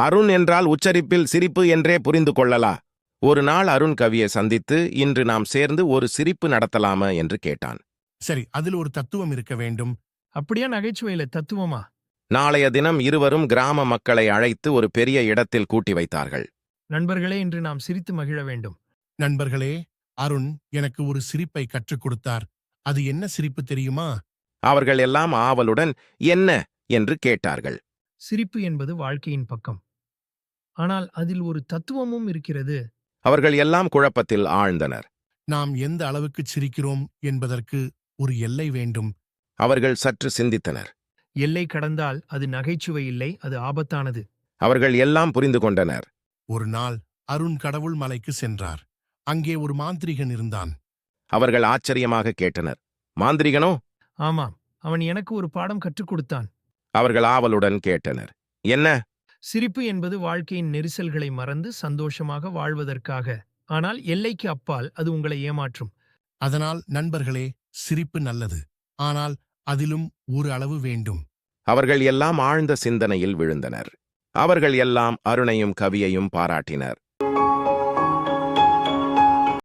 அருண் என்றால் உச்சரிப்பில் சிரிப்பு என்றே புரிந்து கொள்ளலா? ஒரு நாள் அருண் கவியை சந்தித்து இன்று நாம் சேர்ந்து ஒரு சிரிப்பு நடத்தலாமா என்று கேட்டான். சரி அதில் ஒரு தத்துவம் இருக்க வேண்டும். அப்படியா நகைச்சுவையில தத்துவமா? நாளைய தினம் இருவரும் கிராம மக்களை அழைத்து ஒரு பெரிய இடத்தில் கூட்டி வைத்தார்கள். நண்பர்களே இன்று நாம் சிரித்து மகிழ வேண்டும். நண்பர்களே அருண் எனக்கு ஒரு சிரிப்பை கற்றுக் கொடுத்தார். அது என்ன சிரிப்பு தெரியுமா? அவர்கள் எல்லாம் ஆவலுடன் என்ன? என்று கேட்டார்கள். சிரிப்பு என்பது வாழ்க்கையின் பக்கம். ஆனால் அதில் ஒரு தத்துவமும் இருக்கிறது. அவர்கள் எல்லாம் குழப்பத்தில் ஆழ்ந்தனர். நாம் எந்த அளவுக்கு சிரிக்கிறோம் என்பதற்கு ஒரு எல்லை வேண்டும். அவர்கள் சற்று சிந்தித்தனர். எல்லை கடந்தால் அது நகைச்சுவை இல்லை அது ஆபத்தானது. அவர்கள் எல்லாம் புரிந்து கொண்டனர். ஒரு நாள் அருண் கடவுள் மலைக்கு சென்றார். அங்கே ஒரு மாந்திரிகன் இருந்தான். அவர்கள் ஆச்சரியமாக கேட்டனர். மாந்திரிகனோ? ஆமாம் அவன் எனக்கு ஒரு பாடம் கற்றுக் கொடுத்தான். அவர்கள் ஆவலுடன் கேட்டனர். என்ன? சிரிப்பு என்பது வாழ்க்கையின் நெரிசல்களை மறந்து சந்தோஷமாக வாழ்வதற்காக. ஆனால் எல்லைக்கு அப்பால் அது உங்களை ஏமாற்றும். அதனால் நண்பர்களே சிரிப்பு நல்லது. ஆனால் அதிலும் ஒரு அளவு வேண்டும். அவர்கள் எல்லாம் ஆழ்ந்த சிந்தனையில் விழுந்தனர். அவர்கள் எல்லாம் அருணையும் கவியையும் பாராட்டினர்.